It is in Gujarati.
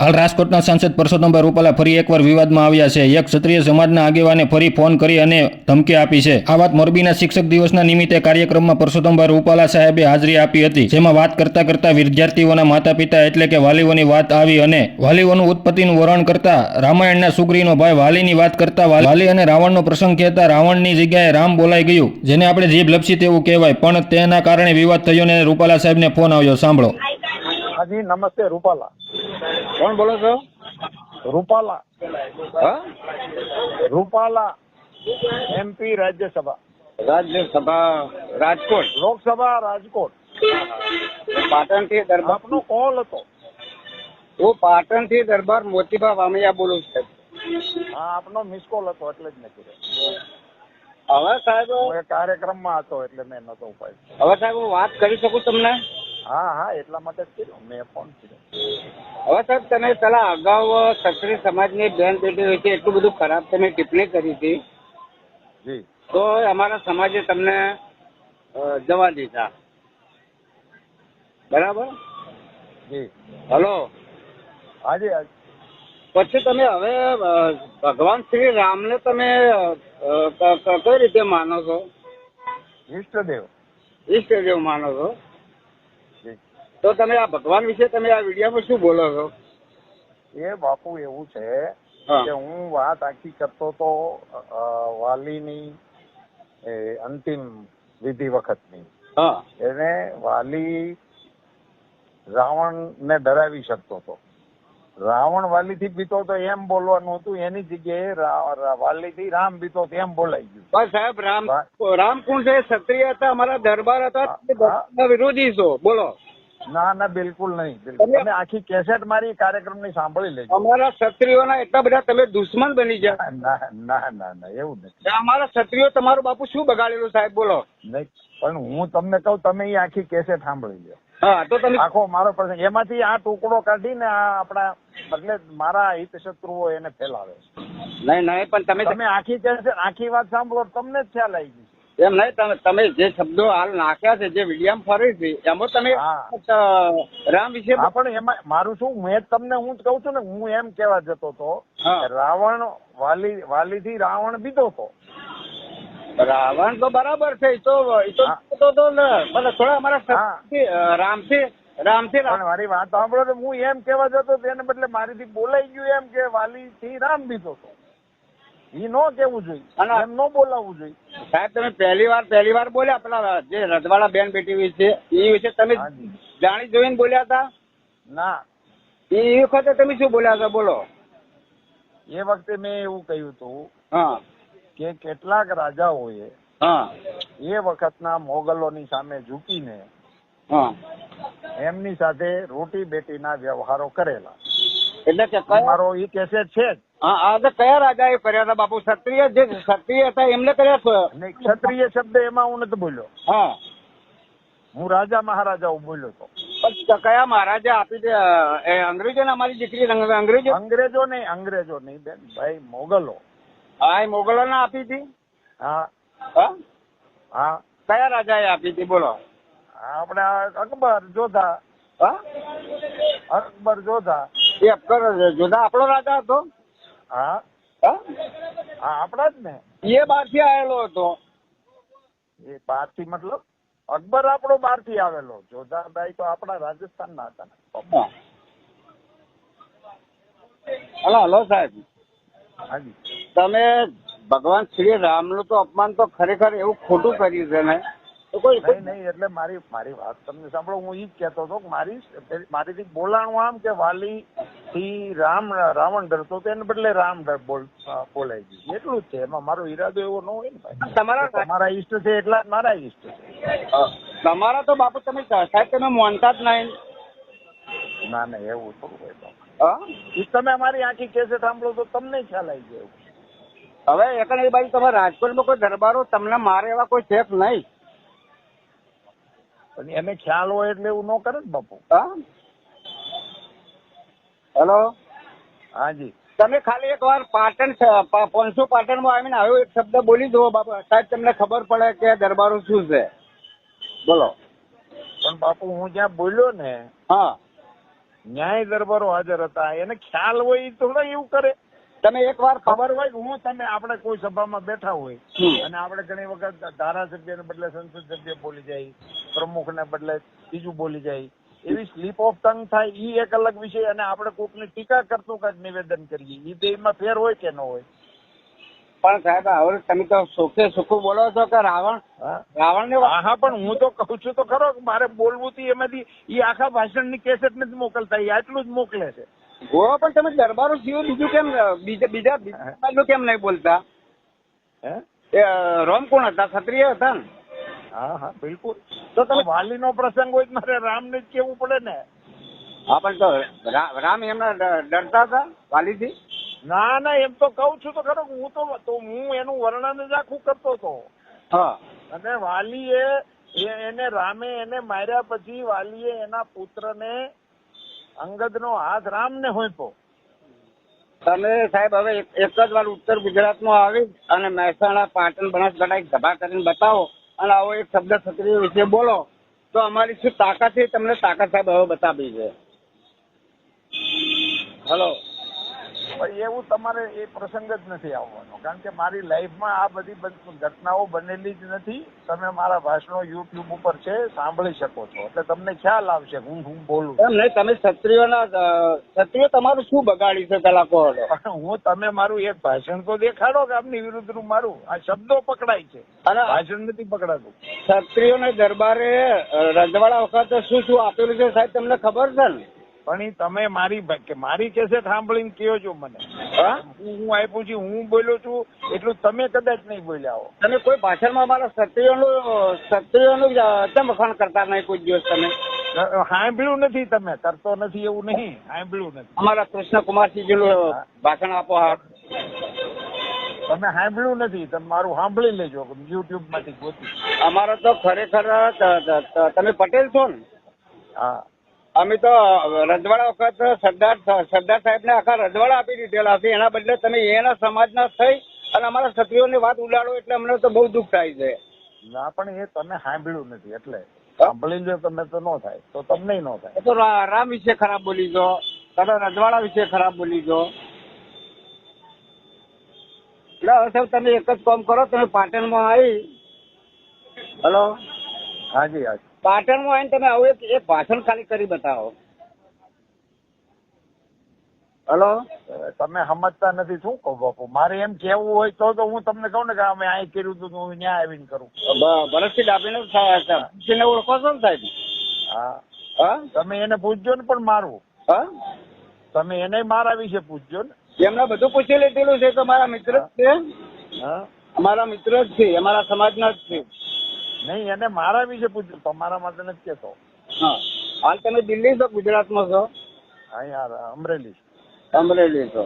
હાલ રાજકોટના સાંસદ પરસોત્તમભાઈ રૂપાલા ફરી એકવાર વિવાદમાં આવ્યા છે. એક ક્ષત્રિય સમાજના આગેવાને ફરી ફોન કરી અને ધમકી આપી છે. આ વાત મોરબીના શિક્ષક દિવસના નિમિત્તે કાર્યક્રમમાં પરસોત્તમભાઈ રૂપાલા સાહેબે હાજરી આપી હતી. જેમાં વાત કરતા કરતા વિદ્યાર્થીઓના માતા પિતા એટલે કે વાલીઓની વાત આવી અને વાલીઓનું ઉત્પત્તિનું વર્ણન કરતા રામાયણના સુગ્રીનો ભાઈ વાલીની વાત કરતા વાલી અને રાવણનો પ્રસંગ કહેતા રાવણની જગ્યાએ રામ બોલાઈ ગયું. જેને આપણે જીભ લપસી તેવું કહેવાય. પણ તેના કારણે વિવાદ થયો અને રૂપાલા સાહેબને ફોન આવ્યો. સાંભળો. હાજી નમસ્તે રૂપાલા કોણ બોલો છો રૂપાલા હા રૂપાલા એમપી રાજ્યસભા રાજ્યસભા રાજકોટ લોકસભા રાજકોટ પાટણથી દરબાર આપનો કોલ હતો। હું પાટણથી દરબાર મોતીભા વામૈયા બોલું છું હા આપનો મિસ કોલ હતો એટલે જ કીધું. હવે સાહેબ કાર્યક્રમમાં હતો એટલે મેં નતો ઉપાય હવે સાહેબ હું વાત કરી શકું તમને? હા હા એટલા માટે જ કર્યો. મેં ફોન કર્યો. હવે સાહેબ તમે પેલા અગાઉ ક્ષત્રિય સમાજની બેન બેટી વિશે એટલું બધું ખરાબ તમે ટિપ્પણી કરી હતી. જી. તો અમારા સમાજે તમને જવા દીધા. બરાબર? જી. હલો. હાજી પછી તમે હવે ભગવાન શ્રી રામને તમે કઈ રીતે માનો છો? ઈષ્ટદેવ. ઈષ્ટદેવ માનો છો? તો તમે આ ભગવાન વિશે તમે આ વિડીયોમાં શું બોલો છો? એ બાપુ એવું છે કે હું વાત આખી કરતો તો વાલીની અંતિમ વિધિ વખતની. એને વાલી રાવણને ડરાવી શકતો હતો રાવણ વાલીથી બીતો તો એમ બોલવાનું હતું એની જગ્યાએ વાલી થી રામ બીતો તો એમ બોલાઈ ગયું. સાહેબ રામ રામ છે ક્ષત્રિય હતા અમારા દરબાર હતા વિરોધી છો. બોલો. ના ના બિલકુલ નહીં તમે- આખી કેસેટ મારી કાર્યક્રમની સાંભળી લેજો. અમારા ક્ષત્રિયોના એટલા બધા તમે દુશ્મન બની ગયા ના ના ના ના એવું નથી. અમારા ક્ષત્રિયો તમારો બાપુ શું બગાડેલું સાહેબ બોલો. નહીં પણ હું તમને કહું તમે એ આખી કેસેટ સાંભળી લો હા તો તમે આખો મારો પ્રસંગ. એમાંથી આ ટુકડો કાઢીને આ આપણા એટલે મારા હિત શત્રુઓ એને ફેલાવે નહીં નહીં પણ તમે તમે આખી કેસેટ આખી વાત સાંભળો તમને જ ખ્યાલ આવી ગઈ એમ નહીં તમે તમે જે શબ્દો હાલ નાખ્યા છે જે વિડીયામાં ફરી છે એમાં તમે રામ વિશે પણ એમાં મારું શું મેં તમને હું જ કહું છું ને હું એમ કેવા જતો હતો રાવણ વાલી વાલીથી રાવણ બીતો હતો. રાવણ તો બરાબર છે એ તો એ તો ને, ભલે થોડા અમારા રામ રામથી રામથી પણ મારી વાત સાંભળો તો હું એમ કેવા જતો એને બદલે મારીથી બોલાઈ ગયું એમ કે વાલી થી રામ બીતો હતો. ઈ નો કેવું જોઈએ? એમ નો બોલાવવું જોઈએ? સાહેબ તમે પહેલી વાર પહેલી વાર બોલ્યા પેલા જે રજવાડા બેન બેટી વિશે એ વિશે તમે જાણી જોઈને બોલ્યા હતા? ના. એ વખતે તમે શું બોલ્યા હતા બોલો? એ વખતે મેં એવું કહ્યું હતું કે કેટલાક રાજાઓએ હા. એ વખતના મોગલોની સામે ઝૂકીને હા. એમની સાથે રોટી બેટીના વ્યવહારો કરેલા. એટલે કે મારો એ કેસેટ છે જ. હા તો કયા રાજાએ કર્યા હતા બાપુ? ક્ષત્રિય જે ક્ષત્રિય હતા એમને કર્યા અને ક્ષત્રિય શબ્દ એમાં હું નથી બોલ્યો. હા. હું રાજા મહારાજાઓ બોલ્યો હતો. પણ કયા મહારાજા આપી દે એ અંગ્રેજોને અમારી દીકરી અંગ્રેજો? અંગ્રેજો નહીં અંગ્રેજો નહીં બેન. ભાઈ મોગલો. હા એ મોગલો ને આપી હતી? હા. હા? કયા એ આપી હતી? બોલો. આપણે અકબર જોધા. હા? અકબર જોધા. એ અકબર જોધા આપણો રાજા હતો? હા? હા? આપણા જ ને. એ બહારથી આવેલો હતો. એ બહારથી મતલબ અકબર આપણો બહારથી આવેલો. જોધાભાઈ તો આપણા રાજસ્થાન ના હતા ને. હલો હલો સાહેબ. હાજી. તમે ભગવાન શ્રી રામનું તો અપમાન તો ખરેખર એવું ખોટું કર્યું છે ને. તો કોઈ નહીં નહીં એટલે મારી મારી વાત તમને સાંભળો હું ઈ જ કહેતો હતો કે મારી મારીથી બોલાણું આમ કે વાલી થી રામ રાવણ ડરતો તો એને બદલે રામ ડર બોલ બોલાઈ ગયું. એટલું જ છે. એમાં મારો ઈરાદો એવો ન હોય ને ભાઈ. તમારા તમારા ઈષ્ટ છે એટલા જ મારા ઈષ્ટ છે. તમારા તો બાપુ તમે સાહેબ તમે માનતા જ નહીં. ના ના એવું થોડું હોય બાપુ. તમે અમારી આખી કેસેટ સાંભળો તો તમને ખ્યાલ આવી જાય હવે એક એ બાજુ તમારા રાજકોટમાં કોઈ દરબારો તમને મારે એવા કોઈ છે નહીં. પણ એને ખ્યાલ હોય એટલે એવું ન કરે ને બાપુ. હા? હેલો? હાજી તમે ખાલી એક વાર પાટણ પોનસુ પાટણમાં આવીને આવ્યો એક શબ્દ બોલી દો બાપુ. સાહેબ તમને ખબર પડે કે દરબારો શું છે? બોલો. પણ બાપુ હું જ્યાં બોલ્યો ને હા. ન્યાય દરબારો હાજર હતા. એને ખ્યાલ હોય થોડા એવું કરે. તમે એક વાર ખબર હોય કે હું તમે આપણે કોઈ સભામાં બેઠા હોય અને આપણે ઘણી વખત ધારાસભ્યને બદલે સંસદ સભ્ય બોલી જાય. પ્રમુખને બદલે બીજું બોલી જાય. એવી સ્લીપ ઓફ ટંગ થાય એ એક અલગ વિષય અને આપણે કોકની ટીકા કરતું કાંઈક નિવેદન કરીએ ઈ બેમાં ફેર હોય કે ન હોય? પણ સાહેબ હવે તમે તો સુખે સુખું બોલો છો કે રાવણ? રાવણ ને હા પણ હું તો કહું છું તો ખરો મારે બોલવું તી એમાંથી એ આખા ભાષણની કેસેટ નથી મોકલતા ઈ આટલું જ મોકલે છે. ગોવા પણ તમે દરબારો જીવો બીજું કેમ બીજા બીજા બીજા બાજુ કેમ નહીં બોલતા? હે? એ રોમ કોણ હતા? ક્ષત્રિય હતા ને? હા હા બિલકુલ. તો તમે વાલીનો પ્રસંગ હોય મારે રામને જ કેવું પડે ને? હા પણ તો રામ એમના ડરતા હતા વાલીથી? ના ના એમ તો કઉ છું તો ખરો હું તો હું એનું વર્ણન જ આખું કરતો હતો. હા. અને વાલીએ એને રામે એને માર્યા પછી વાલીએ એના પુત્રને અંગદનો હાથ રામને હોંપ્યો તમે સાહેબ હવે એક એક જ વાર ઉત્તર ગુજરાતમાં આવી અને મહેસાણા પાટણ બનાસકાંઠા એક સભા કરીને બતાવો. અને આવો એક શબ્દ ક્ષત્રિય વિશે બોલો, તો અમારી શું તાકાત છે? તમને તાકાત સાહેબ હવે બતાવી છે હલો. એવું તમારે એ પ્રસંગ જ નથી આવવાનો. કારણ કે મારી લાઈફમાં આ બધી ઘટનાઓ બનેલી જ નથી. તમે મારા ભાષણો યુટ્યુબ ઉપર છે સાંભળી શકો છો. એટલે તમને ખ્યાલ આવશે હું હું બોલું એમ નહીં તમે ક્ષત્રિયોના ક્ષત્રિયો તમારું શું બગાડ્યું છે પેલા કહો હું તમે મારું એક ભાષણ તો દેખાડો કે આપની વિરુદ્ધનું મારું. આ શબ્દો પકડાય છે. અને ભાષણ નથી પકડાતું. ક્ષત્રિયોને દરબારે રજવાડા વખતે શું શું આપેલું છે સાહેબ તમને ખબર છે ને? પણ તમે મારી મારી કેસેટ સાંભળીને કયો છો મને? હા? આપ્યું છું હું બોલ્યો છું એટલું તમે કદાચ નહીં બોલ્યા હો. તમે કોઈ ભાષણમાં અમારા ક્ષત્રિયોનું ક્ષત્રિયોનું કેમ વખાણ કરતા નહીં કોઈ દિવસ તમે? સાંભળ્યું નથી તમે કરતો નથી એવું નહીં સાંભળ્યું નથી. અમારા કૃષ્ણકુમારસિંહજીનું ભાષણ આપો તમે સાંભળ્યું નથી તમે મારું સાંભળી લેજો યુટ્યુબમાંથી ગોતી. અમારો તો ખરેખર તમે પટેલ છો ને? હા. અમે તો રજવાડા વખત સરદાર સરદાર સાહેબને આખા રજવાડા આપી દીધેલા છે. એના બદલે તમે એના સમાજના થઈ અને અમારા ક્ષત્રિયોની વાત ઉડાડો એટલે અમને તો બહુ દુઃખ થાય છે. ના પણ એ તમે સાંભળ્યું નથી એટલે. સાંભળી લો તમે તો ન થાય. તો તમને ન થાય. તો રામ વિશે ખરાબ બોલી દો તમે રજવાડા વિશે ખરાબ બોલી દો એટલે હવે સાહેબ તમે એક જ કામ કરો તમે પાટણમાં આવી હલો? હાજી હાજી. પાટણમાં આવીને તમે આવું એક એક ભાષણ ખાલી કરી બતાવો. હલો? તમે સમજતા નથી. શું કહું બાપુ? મારે એમ કેવું હોય તો તો હું તમને કહું ને કે અમે અહીં કર્યું હતું હું ત્યાં આવીને કરું. ભરતસિંહ ડાભીને ભરતસિંહને ઓળખો છો ને સાહેબ? હા. તમે એને પૂછજો ને પણ મારું. હા? તમે એને મારા વિશે પૂછજો ને. એમને બધું પૂછી લીધેલું છે તો મારા મિત્ર જ છે? હા. અમારા મિત્ર જ છે અમારા સમાજના જ છે. નહીં એને મારા વિશે પૂછ્યું. તમારા માટે નથી કેતો હા. હાલ તમે દિલ્હી છો ગુજરાતમાં છો? અહીંયા અમરેલી અમરેલી છો.